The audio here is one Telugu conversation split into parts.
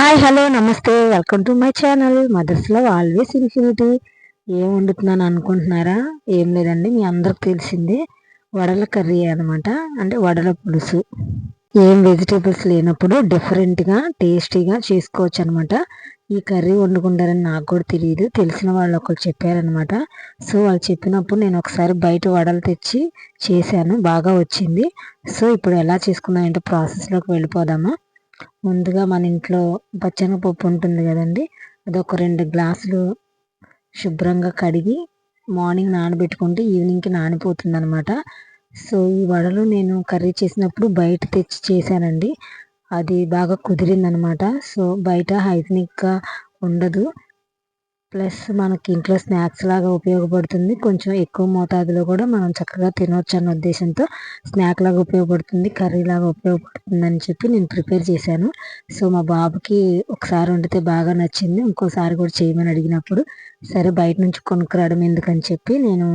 హాయ్ హలో నమస్తే. Welcome to my channel mothers love always infinity. ఏం వండుతున్నాను అనుకుంటున్నారా? ఏం లేదండి మీ అందరికి తెలిసిందే. వడల కర్రీ అనమాట అంటే వడల పులుసు. ఏం వెజిటేబుల్స్ లేనప్పుడు డిఫరెంట్గా టేస్టీగా చేసుకోవచ్చు అనమాట ఈ కర్రీ వండుకుంటారని నాకు కూడా తెలియదు. తెలిసిన వాళ్ళు ఒకరు చెప్పారనమాట సో వాళ్ళు చెప్పినప్పుడు నేను ఒకసారి బయట వడలు తెచ్చి చేశాను. బాగా వచ్చింది. సో ఇప్పుడు ఎలా చేసుకున్నానంటే ప్రాసెస్లోకి వెళ్ళిపోదామా? ముందుగా మన ఇంట్లో పచ్చనపప్పు ఉంటుంది కదండి. అది ఒక రెండు గ్లాసులు శుభ్రంగా కడిగి మార్నింగ్ నానబెట్టుకుంటే ఈవినింగ్కి నానిపోతుంది అనమాట సో ఈ వడలు నేను కర్రీ చేసినప్పుడు బయట తెచ్చి చేశానండి. అది బాగా కుదిరిందనమాట సో బయట హైజీనిక్గా ఉండదు. ప్లస్ మనకి ఇంట్లో స్నాక్స్ లాగా ఉపయోగపడుతుంది. కొంచెం ఎక్కువ మోతాదులో కూడా మనం చక్కగా తినవచ్చు అన్న ఉద్దేశంతో స్నాక్ లాగా ఉపయోగపడుతుంది కర్రీ లాగా ఉపయోగపడుతుంది అని చెప్పి నేను ప్రిపేర్ చేశాను. సో మా బాబుకి ఒకసారి వండితే బాగా నచ్చింది. ఇంకోసారి కూడా చేయమని అడిగినప్పుడు సరే బయట నుంచి కొనుక్కురావడం ఎందుకని చెప్పి నేను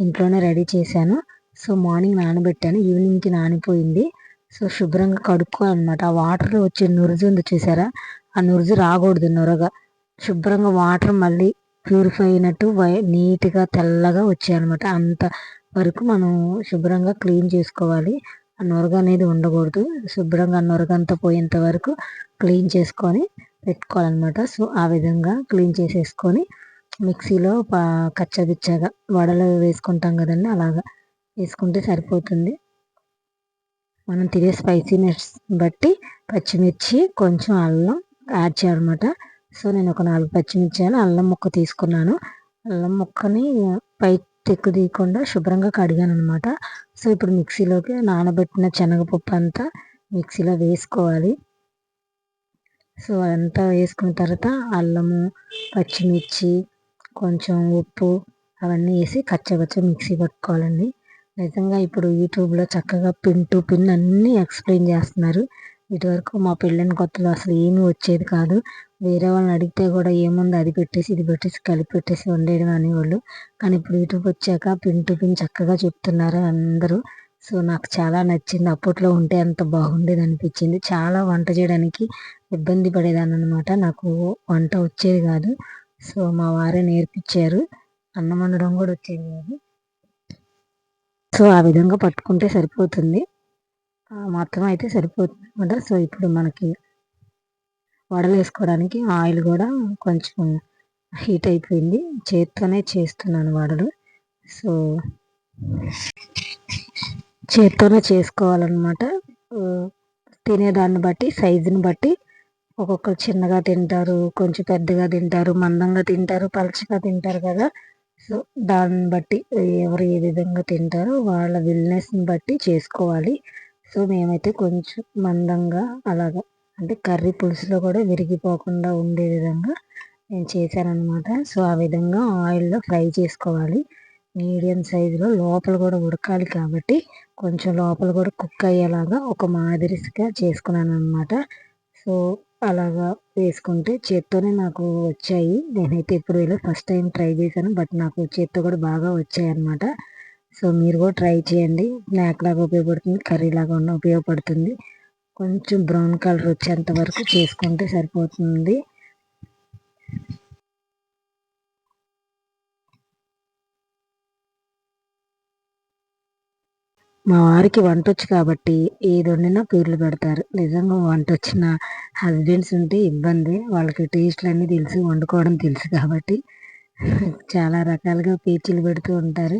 ఇంట్లోనే రెడీ చేశాను. సో మార్నింగ్ నానబెట్టాను. ఈవినింగ్కి నానిపోయింది. సో శుభ్రంగా కడుక్కోవాలన్నమాట. ఆ వాటర్లో వచ్చే నురుజు ఉంది చూసారా? ఆ నురుజు రాకూడదు నొరగా. శుభ్రంగా వాటర్ మళ్ళీ ప్యూరిఫై అయినట్టు నీట్గా తెల్లగా వచ్చాయన్నమాట. అంత వరకు మనం శుభ్రంగా క్లీన్ చేసుకోవాలి. ఆ నొరగ అనేది ఉండకూడదు. శుభ్రంగా నొరగంతా పోయేంత వరకు క్లీన్ చేసుకొని పెట్టుకోవాలన్నమాట. సో ఆ విధంగా క్లీన్ చేసేసుకొని మిక్సీలో కచ్చబిచ్చగా వడలు వేసుకుంటాం కదండి అలాగా వేసుకుంటే సరిపోతుంది. మనం తినే స్పైసీనెస్ బట్టి పచ్చిమిర్చి కొంచెం అల్లం యాడ్ చేయాలన్నమాట. సో నేను ఒక నాలుగు పచ్చిమిర్చి అల్లం ముక్క తీసుకున్నాను. అల్లం ముక్కని పై తెక్కు తీయకుండా శుభ్రంగా కడిగాను అనమాట సో ఇప్పుడు మిక్సీలోకి నానబెట్టిన శనగపప్పు అంతా మిక్సీలో వేసుకోవాలి. సో అదంతా వేసుకున్న తర్వాత అల్లము పచ్చిమిర్చి కొంచెం ఉప్పు అవన్నీ వేసి కచ్చగచ్చ మిక్సీ పట్టుకోవాలండి. నిజంగా ఇప్పుడు యూట్యూబ్లో చక్కగా పిన్ టు పిన్ అన్నీ ఎక్స్ప్లెయిన్ చేస్తున్నారు. ఇటువరకు మా పెళ్ళైన కొత్తలో అసలు ఏమీ వచ్చేది కాదు. వేరే వాళ్ళని అడిగితే కూడా ఏముంది? అది పెట్టేసి ఇది పెట్టేసి కలిపి పెట్టేసి వండేయడం అనేవాళ్ళు. కానీ ఇప్పుడు యూట్యూబ్ వచ్చాక పిన్ టు పిన్ చక్కగా చెప్తున్నారు అందరూ. సో నాకు చాలా నచ్చింది. అప్పట్లో ఉంటే అంత బాగుండేది అనిపించింది. చాలా వంట చేయడానికి ఇబ్బంది పడేదాన్ని అనమాట నాకు వంట వచ్చేది కాదు. సో మా వారే నేర్పించారు. అన్నం వండడం కూడా వచ్చేది కాదు. సో ఆ విధంగా పట్టుకుంటే సరిపోతుంది. మొత్తం అయితే సరిపోతుంది అనమాట సో ఇప్పుడు మనకి వడలు వేసుకోవడానికి ఆయిల్ కూడా కొంచెం హీట్ అయిపోయింది. చేత్తోనే చేస్తున్నాను వడలు. సో చేత్తోనే చేసుకోవాలన్నమాట. తినేదాన్ని బట్టి సైజుని బట్టి ఒక్కొక్కరు చిన్నగా తింటారు కొంచెం పెద్దగా తింటారు మందంగా తింటారు పలచగా తింటారు కదా. సో దాన్ని బట్టి ఎవరు ఏ విధంగా తింటారో వాళ్ళ విల్నెస్ని బట్టి చేసుకోవాలి. సో మేమైతే కొంచెం మందంగా అలాగా అంటే కర్రీ పులుసులో కూడా విరిగిపోకుండా ఉండే విధంగా నేను చేశానమాట సో ఆ విధంగా ఆయిల్లో ఫ్రై చేసుకోవాలి. మీడియం సైజులో లోపల కూడా ఉడకాలి కాబట్టి కొంచెం లోపల కూడా కుక్ అయ్యేలాగా ఒక మాదిరిగా చేసుకున్నాను అనమాట సో అలాగా వేసుకుంటే చేత్తోనే నాకు వచ్చాయి. నేనైతే ఇప్పుడు వెళ్ళి ఫస్ట్ టైం ట్రై చేశాను. బట్ నాకు చేత్తో కూడా బాగా వచ్చాయి అనమాట సో మీరు కూడా ట్రై చేయండి. స్నాక్ లాగా ఉపయోగపడుతుంది. కర్రీ లాగా ఉన్న ఉపయోగపడుతుంది. కొంచెం బ్రౌన్ కలర్ వచ్చేంత వరకు చేసుకుంటే సరిపోతుంది. మా వారికి వంట వచ్చు కాబట్టి ఏది వండినా పేర్లు పెడతారు. నిజంగా వంట వచ్చిన హస్బెండ్స్ ఉంటే ఇబ్బంది. వాళ్ళకి టేస్ట్లు అన్నీ తెలుసు వండుకోవడం తెలుసు కాబట్టి చాలా రకాలుగా పేచీలు పెడుతూ ఉంటారు.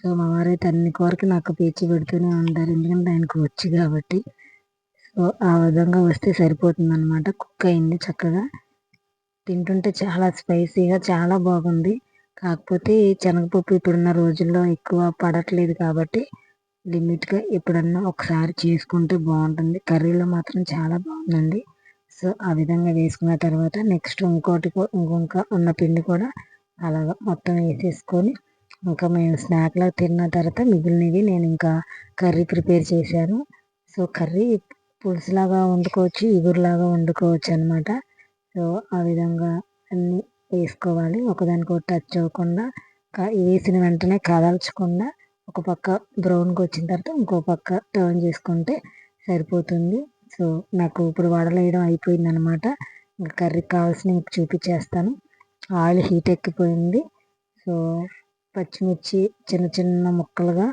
సో మా వారైతే అన్ని కూరకి నాకు పేచి పెడుతూనే ఉంటారు. ఎందుకంటే ఆయనకు వచ్చు కాబట్టి ఆ విధంగా వస్తే సరిపోతుంది అనమాట కుక్ అయింది చక్కగా. తింటుంటే చాలా స్పైసీగా చాలా బాగుంది. కాకపోతే శనగపప్పు ఇప్పుడున్న రోజుల్లో ఎక్కువ పడట్లేదు కాబట్టి లిమిట్గా ఎప్పుడన్నా ఒకసారి చేసుకుంటే బాగుంటుంది. కర్రీలో మాత్రం చాలా బాగుందండి. సో ఆ విధంగా వేసుకున్న తర్వాత నెక్స్ట్ ఇంకోటి ఇంకొక ఉన్న పిండి కూడా అలాగా మొత్తం వేసేసుకొని ఇంకా మేము స్నాక్లో తిన్న తర్వాత మిగిలినవి నేను ఇంకా కర్రీ ప్రిపేర్ చేశాను. సో కర్రీ పులుసులాగా వండుకోవచ్చు ఇగురులాగా వండుకోవచ్చు అనమాట సో ఆ విధంగా అన్నీ వేసుకోవాలి. ఒకదానికొకటి టచ్ అవ్వకుండా వేసిన వెంటనే కదల్చకుండా ఒక పక్క బ్రౌన్కి వచ్చిన తర్వాత ఇంకో పక్క టర్న్ చేసుకుంటే సరిపోతుంది. సో నాకు ఇప్పుడు వడలు వేయడం అయిపోయింది అనమాట ఇంకా కర్రీకి కావాల్సిన మీకు చూపించేస్తాను. Oil heat ఎక్కిపోయింది. సో పచ్చిమిర్చి చిన్న చిన్న ముక్కలుగా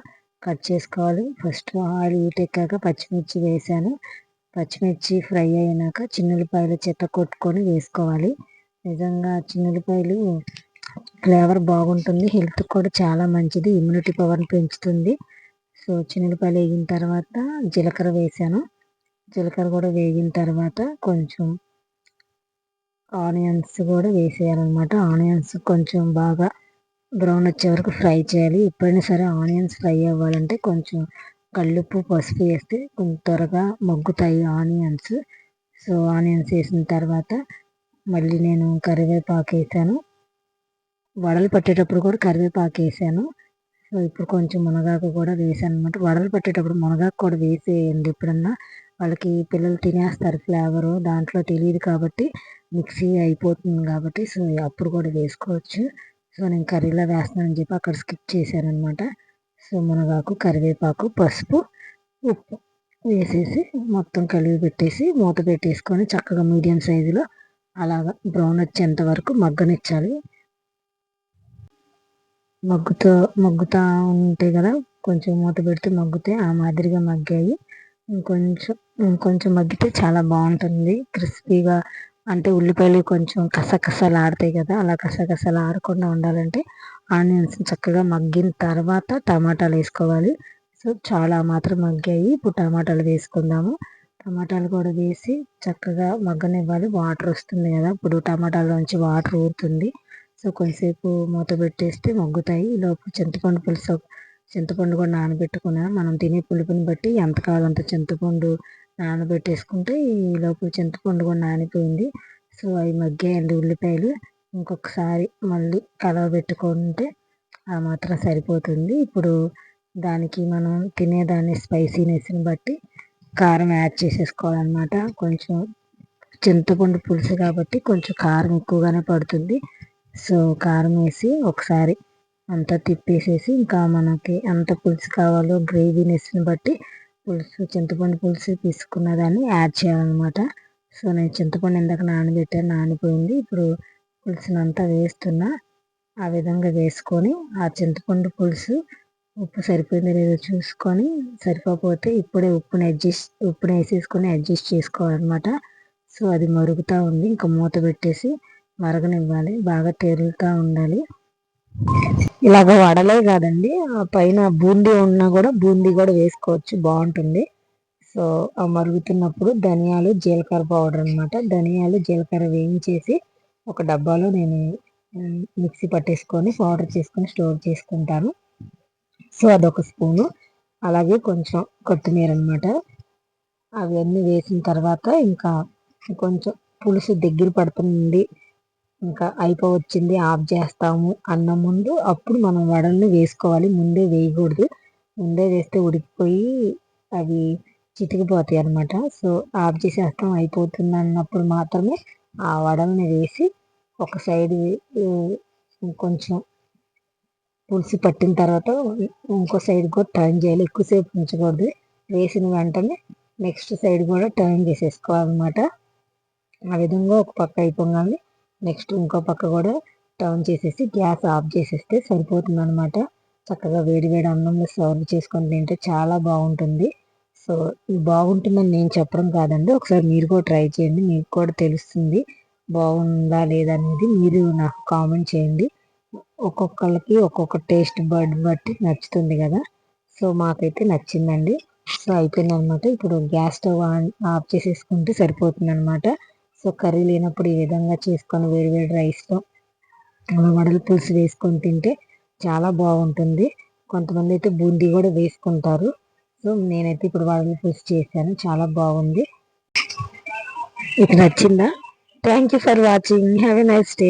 కట్ చేసుకోవాలి. ఫస్ట్ ఆయిల్ హీట్ ఎక్కాక పచ్చిమిర్చి వేసాను. పచ్చిమిర్చి ఫ్రై అయినాక చిన్నులపాయలు చెత్త కొట్టుకొని వేసుకోవాలి. నిజంగా చిన్నులపాయలు ఫ్లేవర్ బాగుంటుంది. హెల్త్ కూడా చాలా మంచిది. ఇమ్యూనిటీ పవర్ని పెంచుతుంది. సో చిన్నులపాయలు వేగిన తర్వాత జీలకర్ర వేసాను. జీలకర్ర కూడా వేగిన తర్వాత కొంచెం ఆనియన్స్ కూడా వేసేయాలన్నమాట. ఆనియన్స్ కొంచెం బాగా బ్రౌన్ వచ్చే వరకు ఫ్రై చేయాలి. ఎప్పుడైనా సరే ఆనియన్స్ ఫ్రై అవ్వాలంటే కొంచెం కల్లుప్పు పసుపు వేస్తే కొంచెం త్వరగా మగ్గుతాయి ఆనియన్స్. సో ఆనియన్స్ వేసిన తర్వాత మళ్ళీ నేను కరివేపాకు వేసాను. వడలు పట్టేటప్పుడు కూడా కరివేపాకు వేసాను. సో ఇప్పుడు కొంచెం మునగాకు కూడా వేసాను అనమాట వడలు పట్టేటప్పుడు మునగాకు కూడా వేసేయండి ఎప్పుడన్నా. వాళ్ళకి పిల్లలు తినేస్తారు ఫ్లేవరు దాంట్లో తెలియదు కాబట్టి మిక్సీ అయిపోతుంది కాబట్టి సో అప్పుడు కూడా వేసుకోవచ్చు. సో నేను కర్రీలో వేస్తున్నానని చెప్పి అక్కడ స్కిప్ చేశాను అనమాట సో మునగాకు కరివేపాకు పసుపు ఉప్పు వేసేసి మొత్తం కలిపి పెట్టేసి మూత పెట్టేసుకొని చక్కగా మీడియం సైజులో అలాగా బ్రౌన్ వచ్చేంత వరకు మగ్గనిచ్చాలి. మగ్గుతో మగ్గుతూ ఉంటాయి కదా కొంచెం మూత పెడితే మగ్గుతాయి ఆ మాదిరిగా మగ్గాయి. ఇంకొంచెం ఇంకొంచెం మగ్గితే చాలా బాగుంటుంది. క్రిస్పీగా అంటే ఉల్లిపాయలు కొంచెం కసకసలు ఆడతాయి కదా అలా కసకసలు ఆడకుండా ఉండాలంటే ఆనియన్స్ చక్కగా మగ్గిన తర్వాత టమాటాలు వేసుకోవాలి. సో చాలా మాత్రం మగ్గాయి. ఇప్పుడు టమాటాలు వేసుకుందాము. టమాటాలు కూడా వేసి చక్కగా మగ్గనివ్వాలి. వాటర్ వస్తుంది కదా ఇప్పుడు టమాటాలోంచి వాటర్ ఊరుతుంది. సో కొంతసేపు మూత పెట్టేస్తే మగ్గుతాయి. లోపు చింతపండు పులుసు చింతపండు కూడా నానబెట్టుకున్నాను. మనం తినే పులుపుని బట్టి ఎంత కావాలంత చింతపండు నానబెట్టేసుకుంటే ఈ చింతపండు కూడా నానిపోయింది. సో అవి మగ్గాయండి ఉల్లిపాయలు. ఇంకొకసారి మళ్ళీ కలవబెట్టుకుంటే ఆ మాత్రం సరిపోతుంది. ఇప్పుడు దానికి మనం తినేదాన్ని స్పైసీనెస్ని బట్టి కారం యాడ్ చేసేసుకోవాలన్నమాట. కొంచెం చింతపండు పులుసు కాబట్టి కొంచెం కారం ఎక్కువగానే పడుతుంది. సో కారం వేసి ఒకసారి అంతా తిప్పేసేసి ఇంకా మనకి ఎంత పులుసు కావాలో గ్రేవీనెస్ని బట్టి పులుసు చింతపండు పులుసు తీసుకున్న దాన్ని యాడ్ చేయాలన్నమాట. సో నేను చింతపండు ఇందాక నానబెట్టాను నానిపోయింది. ఇప్పుడు పులుసునంతా వేస్తున్నా. ఆ విధంగా వేసుకొని ఆ చింతపండు పులుసు ఉప్పు సరిపోయిందో లేదో చూసుకొని సరిపోతే ఇప్పుడే ఉప్పుని అడ్జస్ట్ ఉప్పుని వేసేసుకొని అడ్జస్ట్ చేసుకోవాలన్నమాట. సో అది మరుగుతూ ఉంది. ఇంకా మూత పెట్టేసి మరగనివ్వాలి. బాగా తేలుతూ ఉండాలి. ఇలాగ వడలే కాదండి. ఆ పైన బూందీ ఉన్నా కూడా బూందీ కూడా వేసుకోవచ్చు. బాగుంటుంది. సో ఆ మరుగుతున్నప్పుడు ధనియాలు జీలకర్ర పౌడర్ అనమాట ధనియాలు జీలకర్ర వేయించేసి ఒక డబ్బాలో నేను మిక్సీ పట్టేసుకొని పౌడర్ చేసుకొని స్టోర్ చేసుకుంటాను. సో అదొక స్పూను. అలాగే కొంచెం కొత్తిమీర అనమాట అవన్నీ వేసిన తర్వాత ఇంకా కొంచెం పులుసు దగ్గర పడుతుంది. ఇంకా అయిపోవచ్చింది ఆఫ్ చేస్తాము అన్న ముందు అప్పుడు మనం వడల్ని వేసుకోవాలి. ముందే వేయకూడదు. ముందే వేస్తే ఉడికిపోయి అవి చితికిపోతాయి అనమాట సో ఆఫ్ చేసేస్తాం అయిపోతుంది అన్నప్పుడు మాత్రమే ఆ వడల్ని వేసి ఒక సైడ్ కొంచెం పులుసు పట్టిన తర్వాత ఇంకో సైడ్ కూడా టర్న్ చేయాలి. ఎక్కువసేపు ఉంచకూడదు. వేసిన వెంటనే నెక్స్ట్ సైడ్ కూడా టర్న్ చేసేసుకోవాలన్నమాట. ఆ విధంగా ఒక పక్క అయిపోగానే నెక్స్ట్ ఇంకో పక్క కూడా టర్న్ చేసేసి గ్యాస్ ఆఫ్ చేసేస్తే సరిపోతుంది అనమాట చక్కగా వేడి వేడి అన్నంలో సర్వ్ చేసుకొని తింటే చాలా బాగుంటుంది. సో బాగుంటుందని నేను చెప్పడం కాదండి. ఒకసారి మీరు కూడా ట్రై చేయండి. మీకు కూడా తెలుస్తుంది బాగుందా లేదా అనేది మీరు నాకు కామెంట్ చేయండి. ఒక్కొక్కరికి ఒక్కొక్క టేస్ట్ బర్డ్ బట్టి నచ్చుతుంది కదా. సో మాకైతే నచ్చిందండి. సో అయిపోయింది అనమాట ఇప్పుడు గ్యాస్ స్టవ్ ఆన్ ఆఫ్ చేసేసుకుంటే సరిపోతుంది అనమాట సో కర్రీ లేనప్పుడు ఈ విధంగా చేసుకొని వేడి వేడి రైస్తో వడల పులుసు వేసుకొని తింటే చాలా బాగుంటుంది. కొంతమంది అయితే బూందీ కూడా వేసుకుంటారు. సో నేనైతే ఇప్పుడు వడల పులుసు చేశాను. చాలా బాగుంది. మీకు నచ్చిందా? Thank you for watching have a nice day